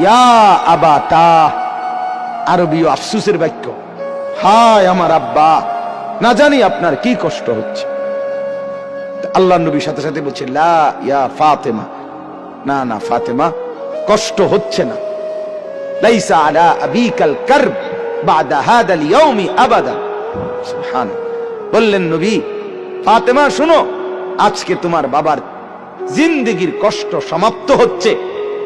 ইয়া আবাতা আরবীয় আফসুসের বাক্য। হায় আমার আব্বা, না জানি আপনার কি কষ্ট হচ্ছে। আল্লাহ নবীর সাথে সাথে বলছে, লা ফাতেমা। না না, ফাতেমা, কষ্ট হচ্ছে না। লাইসা আলা আবিকাল কারব বাদা হাদাল ইয়াউমি আবাদা। সুবহান। বললেন, নবী, ফাতেমা, শুনো, আজকে তোমার বাবার জিন্দেগির কষ্ট সমাপ্ত হচ্ছে।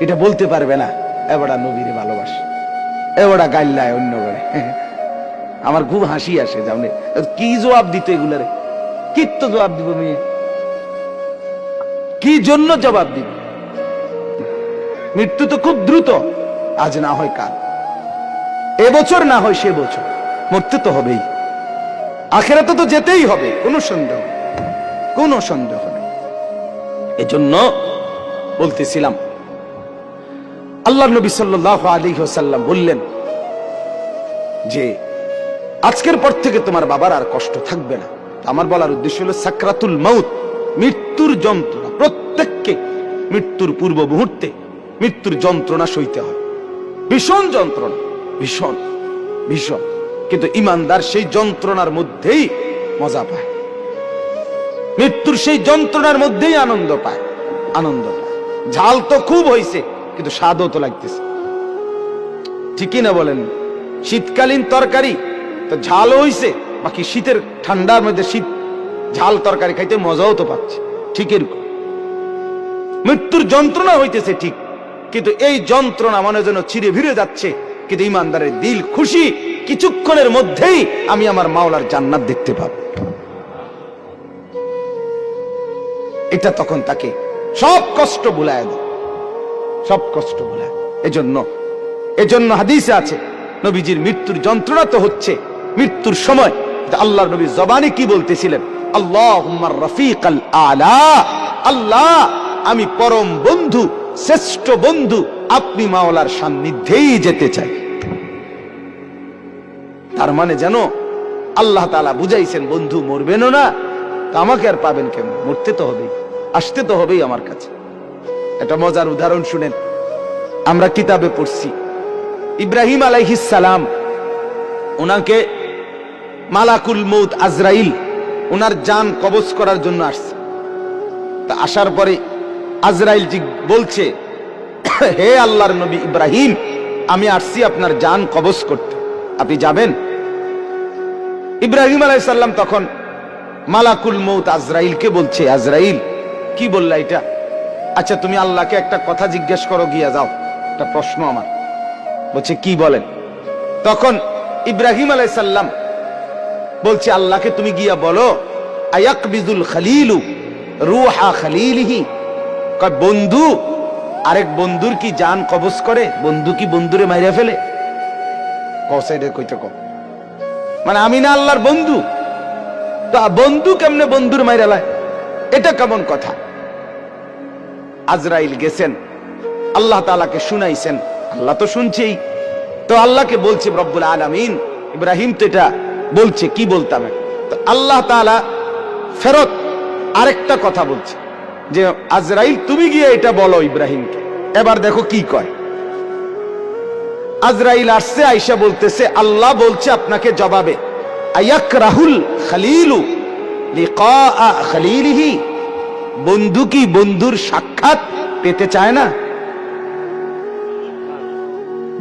এটা বলতে পারবে না। এবারা নবীরে ভালোবাসে। এবারা গাইল্লায় অন্য করে। আমার খুব হাসি আসে, জানে? কি জবাব দিত এগুলারে? কি তো জবাব দিব মেয়ে? কি জন্য জবাব দিব? মৃত্যু তো খুব দ্রুত। আজ না হয় কাল। এবছর না হয় সে বছর। মরতে তো হবেই। আখেরাতে তো যেতেই হবে। কোনো সন্দেহ। কোনো সন্দেহ নেই। এজন্য বলতেছিলাম আল্লাহ নবী সাল্লাহ আলী সাল্লাম বললেন যে, আজকের পর থেকে তোমার বাবার আর কষ্ট থাকবে না। আমার বলার উদ্দেশ্য হলো সাকরাতুল মাউত, মৃত্যুর যন্ত্রণা। প্রত্যেককে মৃত্যুর পূর্ব মুহূর্তে মৃত্যুর যন্ত্রণা সইতে হয়। ভীষণ যন্ত্রণা, ভীষণ ভীষণ। কিন্তু ইমানদার সেই যন্ত্রণার মধ্যেই মজা পায়। মৃত্যুর সেই যন্ত্রণার মধ্যেই আনন্দ পায় আনন্দ পায়। ঝাল তো খুব হয়েছে কিন্তু স্বাদও তো লাগতেছে। ঠিকই না বলেন? শীতকালীন তরকারি তো ঝালও হইছে, বাকি শীতের ঠান্ডার মধ্যে শীত ঝাল তরকারি খাইতে মজাও তো পাচ্ছে। ঠিক এরকম। মৃত্যুর যন্ত্রণা হইতেছে ঠিক, কিন্তু এই যন্ত্রণা মনে যেন চিরে ভিড়ে যাচ্ছে, কিন্তু ইমানদারের দিল খুশি, কিছুক্ষণের মধ্যেই আমি আমার মাওলার জান্নাত দেখতে পাব। এটা তখন তাকে সব কষ্ট ভুলায় দেয়। সব কষ্ট ভুলায় এজন্য এজন্য হাদিসে আছে, নবীজির মৃত্যুর যন্ত্রণা তো হচ্ছে, মৃত্যুর সময়। আল্লাহর নবী জবানে কি বলতেছিলেন? আল্লাহ রফিক আল। আলা আল্লাহ, আমি পরম বন্ধু, শ্রেষ্ঠ বন্ধু, আপনি মাওলার সান্নিধ্যেই যেতে চাই। তার মানে যেন আল্লাহ তালা বুঝাইছেন, বন্ধু মরবেনও না আমাকে আর পাবেন কেন মরতে তো হবেই, আসতে তো হবেই আমার কাছে। একটা মজার উদাহরণ শুনেন। আমরা কিতাবে পড়ছি। ইব্রাহিম সালাম ওনাকে মালাকুল মৌত আজরাইল ওনার জান কবজ করার জন্য আসছে। তা আসার পরে আজরাইল জি বলছে, হে আল্লাহর নবী ইব্রাহিম, আমি আসছি আপনার জান কবজ করতে। আপনি যাবেন? ইব্রাহিম আলাইসাল্লাম তখন মালাকুল মৌত আজরাইলকে বলছে, আজরাইল, কি বললা এটা? আচ্ছা তুমি আল্লাহকে একটা কথা জিজ্ঞেস করো, গিয়া যাও। একটা প্রশ্ন আমার। বলছে, কি বলেন? তখন ইব্রাহিম আলাইসাল্লাম বলছে, আল্লাহকে তুমি গিয়া বলো, আয়াকবিজুল খালিলু রুহা খালিলিহি। বন্ধু, আরেক বন্ধুর কি জান কবজ করে? বন্ধু কি বন্ধুরে মাইরা ফেলে? কসাইডে কইতে কম মানে আমি না আল্লাহর বন্ধু। তা বন্ধু কেমনে বন্ধুর মাইরা লায়? এটা কেমন কথা? আজরাইল গেছেন। আল্লাহ তালাকে শুনাইছেন। আল্লাহ তো শুনছেই। তো আল্লাহকে বলছে, রব্বুল আলামিন। ইব্রাহিম তো এটা বলছে, কি বলতাম? তো আল্লাহ তাআলা ফেরত আরেকটা কথা বলছে, যে, আজরাইল, তুমি গিয়ে এটা বলো ইব্রাহিমকে। এবার দেখো কি কয়। আজরাইল আসছে আইসা বলতেছে, আল্লাহ বলছে আপনাকে জবাবে আয়াক রাহুল খালিলু লিকা খালিলিহি। বন্ধু কি বন্ধুর সাক্ষাৎ পেতে চায় না?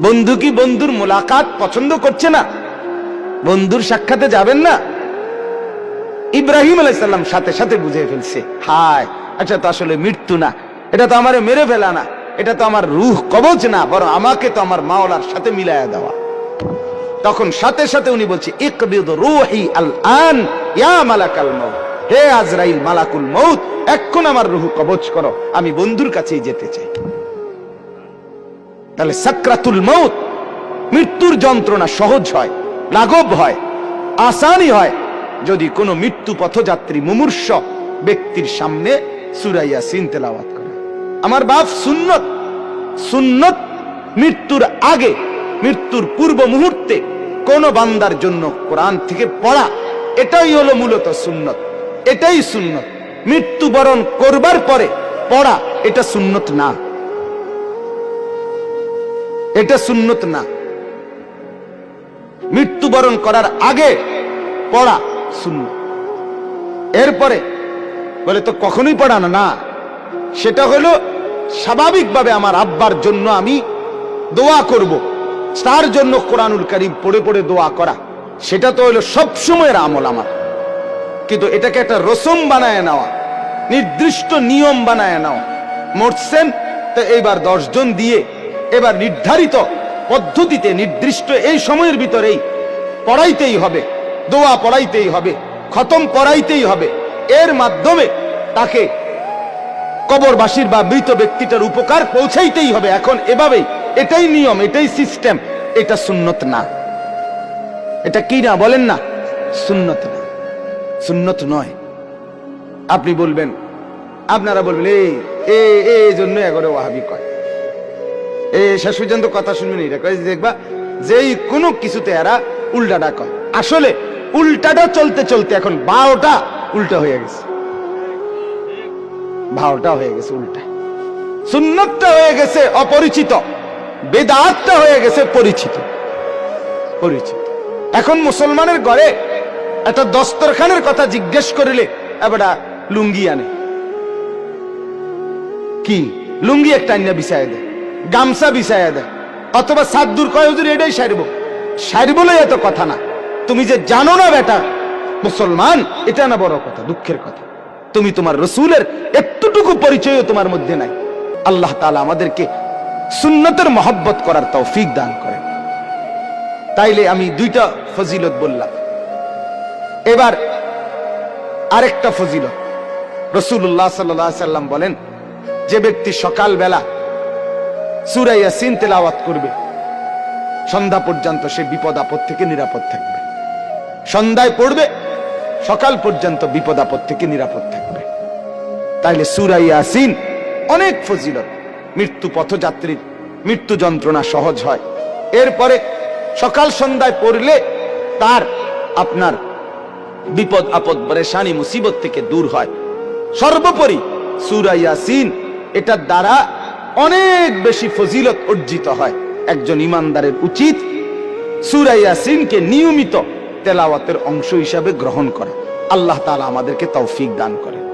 বন্ধু কি বন্ধুর মোলাকাত পছন্দ করছে না? বন্ধুর সাক্ষাতে যাবেন না? ইব্রাহিম আলাইসাল্লাম সাথে সাথে বুঝে ফেলছে, হায় আচ্ছা তো আসলে মৃত্যু না, এটা তো আমারে মেরে ফেলা না, এটা তো আমার রুহ কবচ না, বরং আমাকে তো আমার মাওলার সাথে মিলায়া দেওয়া। তখন সাথে সাথে উনি বলছে, ইকবিদ রুহি আল আন ইয়া মালাকাল মউত। হে আজরাইল মালাকুল মউত এখন আমার রুহ কবচ করো, আমি বন্ধুর কাছেই যেতে চাই। তাহলে সাকরাতুল মউত, মৃত্যুর যন্ত্রণা সহজ হয়, লাঘব হয়, আসানি হয়, যদি কোনো মৃত্যু পথযাত্রী মুমূর্ষ ব্যক্তির সামনে সুরাইয়া সিন তেলাওয়াত করে। আমার বাপ সুন্নত সুন্নত মৃত্যুর আগে, মৃত্যুর পূর্ব মুহূর্তে কোন বান্দার জন্য কোরআন থেকে পড়া, এটাই হলো মূলত সুন্নত। এটাই সুন্নত। মৃত্যুবরণ করবার পরে পড়া, এটা সুন্নত না। এটা সুন্নত না। মৃত্যুবরণ করার আগে পড়া শূন্য এরপরে বলে, তো কখনোই পড়ানো না। সেটা হলো স্বাভাবিকভাবে আমার আব্বার জন্য আমি দোয়া করব। তার জন্য কোরআনুল কারিম পড়ে পড়ে দোয়া করা। সেটা তো হলো সবসময়ের আমল আমার। কিন্তু এটাকে একটা রসম বানায় নেওয়া নির্দিষ্ট নিয়ম বানায় নেওয়া মরছেন, তো এইবার দশজন দিয়ে এবার নির্ধারিত পদ্ধতিতে, নির্দিষ্ট এই সময়ের ভিতরেই পড়াইতেই হবে, দোয়া পড়াইতেই হবে, খতম পড়াইতেই হবে। এর মাধ্যমে তাকে কবরবাসীর বা মৃত ব্যক্তিটার উপকার পৌঁছাইতেই হবে। এখন এভাবেই, এটাই নিয়ম, এটাই সিস্টেম, এটা সুন্নত না। এটা কি না বলেন না? সুন্নত না। সুন্নত নয়। আপনি বলবেন, আপনারা বলবেন, এই এই এই জন্য এগরে ওয়াহাবি কয়। এই শেষ পর্যন্ত কথা শুনবেন এটা কয়, দেখবা, যেই কোনো কিছুতে এরা উল্টাটা কয়। আসলে উল্টাটা চলতে চলতে এখন বারোটা উল্টা হয়ে গেছে। ভাওটা হয়ে গেছে উল্টা। সুন্নতটা হয়ে গেছে অপরিচিত, বেদাতটা হয়ে গেছে পরিচিত। পরিচিত। এখন মুসলমানের ঘরে একটা দস্তরখানের কথা জিজ্ঞেস করিলে এবারটা লুঙ্গি আনে। কি? লুঙ্গি একটা আইনা বিছায় দেয় গামছা বিছায় দেয় অথবা সাদ্দুর কয়, হুজুর, এটাই সারিব। সারিব এত কথা না। তুমি যে জানো না বেটা, মুসলমান, এটা না বড় কথা, দুঃখের কথা। তুমি তোমার রসুলের একটুটুকু পরিচয়ও তোমার মধ্যে নাই। আল্লাহ তালা আমাদেরকে সুন্নতের মহব্বত করার তৌফিক দান করে। তাইলে আমি দুইটা ফজিলত বললাম। এবার আরেকটা ফজিলত। রসুল্লাহ সাল্লাম বলেন, যে ব্যক্তি সকালবেলা সুরাইয়া সিন তেলাওয়াত করবে, সন্ধ্যা পর্যন্ত সে বিপদ আপদ থেকে নিরাপদ থাকবে। সন্ধ্যায় পড়বে, সকাল পর্যন্ত বিপদ আপদ থেকে নিরাপদ থাকবে। তাইলে সুরাইয়া সিন অনেক ফজিলত। মৃত্যু পথযাত্রীর মৃত্যু যন্ত্রণা সহজ হয়। এরপরে সকাল সন্ধ্যায় পড়লে তার আপনার বিপদ, আপদ, পরেশানি, মুসিবত থেকে দূর হয়। সর্বোপরি সুরা ইয়াসিন, এটার দ্বারা অনেক বেশি ফজিলত অর্জিত হয়। একজন ইমানদারের উচিত সুরা ইয়াসিনকে নিয়মিত তেলাওয়াতের অংশ হিসাবে গ্রহণ করা। আল্লাহ তালা আমাদেরকে তৌফিক দান করে